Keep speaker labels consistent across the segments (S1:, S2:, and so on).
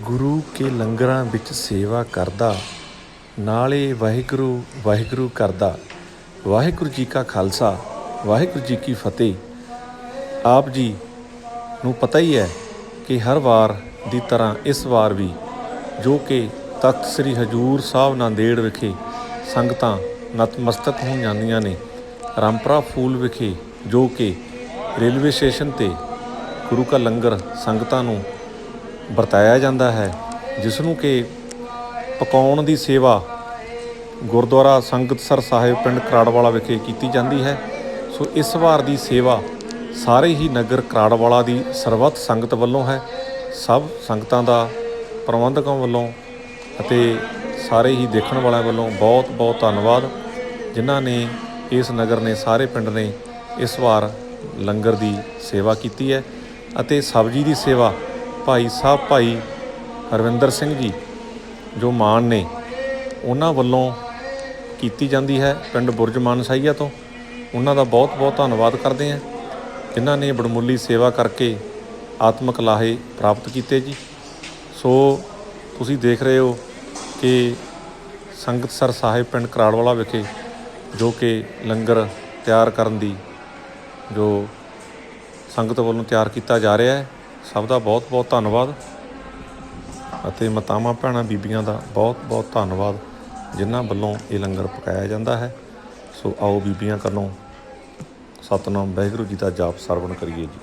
S1: ਗੁਰੂ ਕੇ ਲੰਗਰਾਂ ਵਿੱਚ ਸੇਵਾ ਕਰਦਾ, ਨਾਲੇ ਵਾਹਿਗੁਰੂ ਵਾਹਿਗੁਰੂ ਕਰਦਾ। ਵਾਹਿਗੁਰੂ ਜੀ ਕਾ ਖਾਲਸਾ, ਵਾਹਿਗੁਰੂ ਜੀ ਕੀ ਫਤਿਹ। ਆਪ ਜੀ ਨੂੰ ਪਤਾ ਹੀ ਹੈ ਕਿ ਹਰ ਵਾਰ ਦੀ ਤਰ੍ਹਾਂ ਇਸ ਵਾਰ ਵੀ ਜੋ ਕਿ ਤਖਤ ਸ੍ਰੀ ਹਜੂਰ ਸਾਹਿਬ ਨਾਂਦੇੜ ਵਿਖੇ ਸੰਗਤਾਂ ਨਤਮਸਤਕ ਹੋ ਜਾਂਦੀਆਂ ਨੇ, ਰਾਮਪੁਰਾ ਫੂਲ ਵਿਖੇ ਜੋ ਕਿ ਰੇਲਵੇ ਸਟੇਸ਼ਨ ਤੇ ਗੁਰੂ ਕਾ ਲੰਗਰ ਸੰਗਤਾਂ ਨੂੰ ਵਰਤਾਇਆ ਜਾਂਦਾ ਹੈ, ਜਿਸ ਨੂੰ ਕਿ ਪਕਾਉਣ ਦੀ ਸੇਵਾ ਗੁਰਦੁਆਰਾ ਸੰਗਤਸਰ ਸਾਹਿਬ ਪਿੰਡ ਕਰਾੜਵਾਲਾ ਵਿਖੇ ਕੀਤੀ ਜਾਂਦੀ ਹੈ। ਸੋ ਇਸ ਵਾਰ ਦੀ ਸੇਵਾ ਸਾਰੇ ਹੀ ਨਗਰ ਕਰਾੜਵਾਲਾ ਦੀ ਸਰਬੱਤ ਸੰਗਤ ਵੱਲੋਂ ਹੈ। ਸਭ ਸੰਗਤਾਂ ਦਾ, ਪ੍ਰਬੰਧਕਾਂ ਵੱਲੋਂ ਅਤੇ ਸਾਰੇ ਹੀ ਦੇਖਣ ਵਾਲਿਆਂ ਵੱਲੋਂ ਬਹੁਤ ਬਹੁਤ ਧੰਨਵਾਦ, ਜਿਨ੍ਹਾਂ ਨੇ ਇਸ ਨਗਰ ਨੇ, ਸਾਰੇ ਪਿੰਡ ਨੇ ਇਸ ਵਾਰ ਲੰਗਰ ਦੀ ਸੇਵਾ ਕੀਤੀ ਹੈ ਅਤੇ ਸਬਜੀ ਦੀ ਸੇਵਾ ਭਾਈ ਸਾਹਿਬ ਭਾਈ ਹਰਵਿੰਦਰ ਸਿੰਘ ਜੀ, ਜੋ ਮਾਨ ਨੇ, ਉਹਨਾਂ ਵੱਲੋਂ ਕੀਤੀ ਜਾਂਦੀ ਹੈ ਪਿੰਡ ਬੁਰਜ ਮਾਨਸਾਈਆ ਤੋਂ। ਉਹਨਾਂ ਦਾ ਬਹੁਤ ਬਹੁਤ ਧੰਨਵਾਦ ਕਰਦੇ ਹਾਂ, ਜਿਨ੍ਹਾਂ ਨੇ ਬੜਮੁੱਲੀ ਸੇਵਾ ਕਰਕੇ ਆਤਮਿਕ ਲਾਹੇ ਪ੍ਰਾਪਤ ਕੀਤੇ ਜੀ। ਸੋ ਤੁਸੀਂ ਦੇਖ ਰਹੇ ਹੋ ਕਿ ਸੰਗਤਸਰ ਸਾਹਿਬ ਪਿੰਡ ਕਰਾੜਵਾਲਾ ਵਿਖੇ ਜੋ ਕਿ ਲੰਗਰ ਤਿਆਰ ਕਰਨ ਦੀ ਜੋ ਸੰਗਤ ਵੱਲੋਂ ਤਿਆਰ ਕੀਤਾ ਜਾ ਰਿਹਾ ਹੈ ਸਭ ਦਾ ਬਹੁਤ ਬਹੁਤ ਧੰਨਵਾਦ। ਅਤੇ ਮਾਤਾਵਾਂ ਭੈਣਾਂ ਬੀਬੀਆਂ ਦਾ ਬਹੁਤ ਬਹੁਤ ਧੰਨਵਾਦ, ਜਿਨ੍ਹਾਂ ਵੱਲੋਂ ਇਹ ਲੰਗਰ ਪਕਾਇਆ ਜਾਂਦਾ ਹੈ। ਸੋ ਆਓ ਬੀਬੀਆਂ ਕਰਨੋਂ ਸਤਨਾਮ ਵਾਹਿਗੁਰੂ ਜੀ ਦਾ ਜਾਪ ਸਰਵਣ ਕਰੀਏ ਜੀ।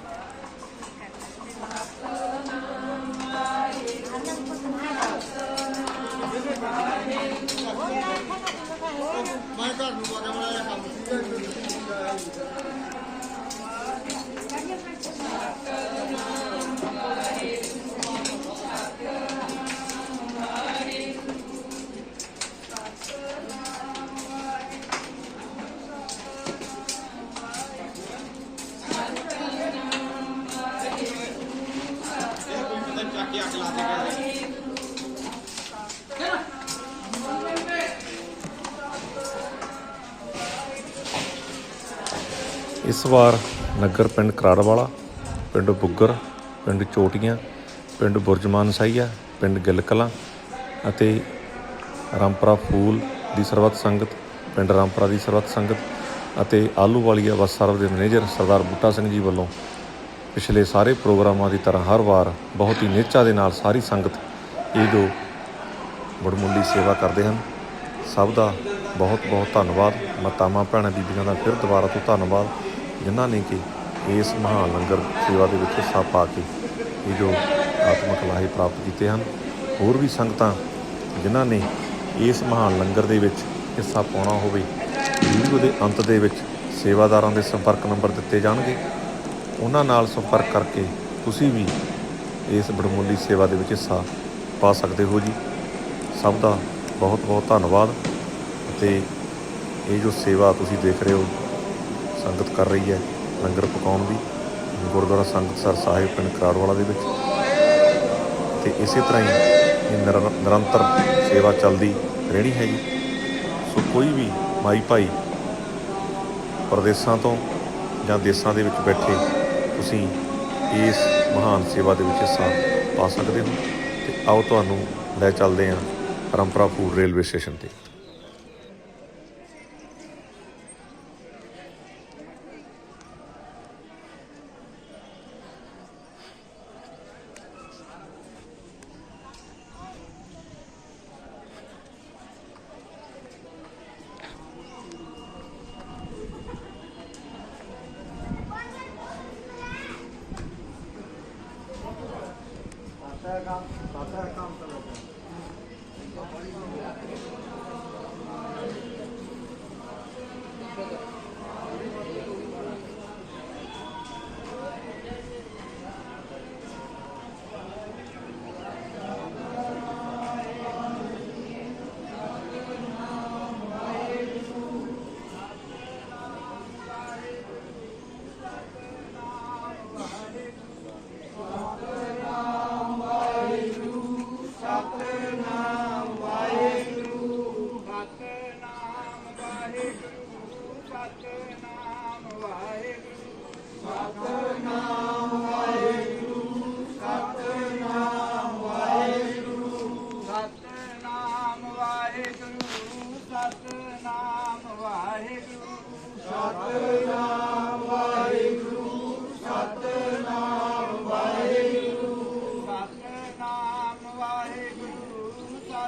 S1: ਇਸ ਵਾਰ ਨਗਰ ਪਿੰਡ ਕਰਾੜਵਾਲਾ, ਪਿੰਡ ਬੁੱਗਰ, ਪਿੰਡ ਚੋਟੀਆਂ, ਪਿੰਡ ਬੁਰਜਮਾਨ ਸਾਈਆ ਪਿੰਡ ਗਿੱਲ ਕਲਾਂ ਅਤੇ ਰਾਮਪਰਾ ਫੂਲ ਦੀ ਸਰਬੱਤ ਸੰਗਤ, ਪਿੰਡ ਰਾਮਪਰਾ ਦੀ ਸਰਬੱਤ ਸੰਗਤ ਅਤੇ ਆਲੂਵਾਲੀਆ ਬੱਸ ਸਰਵ ਦੇ ਮੈਨੇਜਰ ਸਰਦਾਰ ਬੂਟਾ ਸਿੰਘ ਜੀ ਵੱਲੋਂ ਪਿਛਲੇ ਸਾਰੇ ਪ੍ਰੋਗਰਾਮਾਂ ਦੀ ਤਰ੍ਹਾਂ ਹਰ ਵਾਰ ਬਹੁਤ ਹੀ ਨਿਚਾ ਦੇ ਨਾਲ ਸਾਰੀ ਸੰਗਤ ਇਹ ਜੋ ਬੜਮੁੱਲੀ ਸੇਵਾ ਕਰਦੇ ਹਨ, ਸਭ ਦਾ ਬਹੁਤ ਬਹੁਤ ਧੰਨਵਾਦ ਮਾਤਾਵਾਂ ਭੈਣਾਂ ਬੀਬੀਆਂ ਦਾ ਫਿਰ ਦੁਬਾਰਾ ਤੋਂ ਧੰਨਵਾਦ। ਜਿਨ੍ਹਾਂ ਨੇ ਕਿ ਇਸ ਮਹਾਨ ਲੰਗਰ ਸੇਵਾ ਦੇ ਵਿੱਚ ਹਿੱਸਾ ਪਾ ਕੇ ਇਹ ਜੋ ਆਤਮਿਕ ਲਾਹੇ ਪ੍ਰਾਪਤ ਕੀਤੇ ਹਨ, ਹੋਰ ਵੀ ਸੰਗਤਾਂ ਜਿਨ੍ਹਾਂ ਨੇ ਇਸ ਮਹਾਨ ਲੰਗਰ ਦੇ ਵਿੱਚ ਹਿੱਸਾ ਪਾਉਣਾ ਹੋਵੇ ਵੀਡੀਓ ਦੇ ਅੰਤ ਦੇ ਵਿੱਚ ਸੇਵਾਦਾਰਾਂ ਦੇ ਸੰਪਰਕ ਨੰਬਰ ਦਿੱਤੇ ਜਾਣਗੇ। ਉਹਨਾਂ ਨਾਲ ਸੰਪਰਕ ਕਰਕੇ ਤੁਸੀਂ ਵੀ ਇਸ ਬੜਮੁੱਲੀ ਸੇਵਾ ਦੇ ਵਿੱਚ ਹਿੱਸਾ ਪਾ ਸਕਦੇ ਹੋ ਜੀ। ਸਭ ਦਾ ਬਹੁਤ ਬਹੁਤ ਧੰਨਵਾਦ ਅਤੇ ਇਹ ਜੋ ਸੇਵਾ ਤੁਸੀਂ ਦੇਖ ਰਹੇ ਹੋ ਸੰਗਤ ਕਰ ਰਹੀ ਹੈ ਲੰਗਰ ਪਕਾਉਣ ਦੀ, ਗੁਰਦੁਆਰਾ ਸੰਗਤਸਰ ਸਾਹਿਬ ਪਿੰਡ ਕਰਾੜਵਾਲਾ ਦੇ ਵਿੱਚ। ਤੇ ਇਸੇ ਤਰ੍ਹਾਂ ਹੀ ਇਹ ਨਿਰ- ਨਿਰੰਤਰ ਸੇਵਾ ਚੱਲਦੀ ਰਹਿਣੀ ਹੈਗੀ। ਸੋ ਕੋਈ ਵੀ ਮਾਈ ਭਾਈ ਪ੍ਰਦੇਸ਼ਾਂ ਤੋਂ ਜਾਂ ਦੇਸ਼ਾਂ ਦੇ ਵਿੱਚ ਬੈਠੇ ਤੁਸੀਂ ਇਸ ਮਹਾਨ ਸੇਵਾ ਦੇ ਵਿੱਚ ਹਿੱਸਾ ਪਾ ਸਕਦੇ ਹੋ। ਤੇ ਆਓ ਤੁਹਾਨੂੰ ਲੈ ਚੱਲਦੇ ਹਾਂ ਪਰੰਪਰਾ ਫੂਡ ਰੇਲਵੇ ਸਟੇਸ਼ਨ ਤੇ।
S2: ਸਤਨਾਮ ਵਾਹਿਗੁਰੂ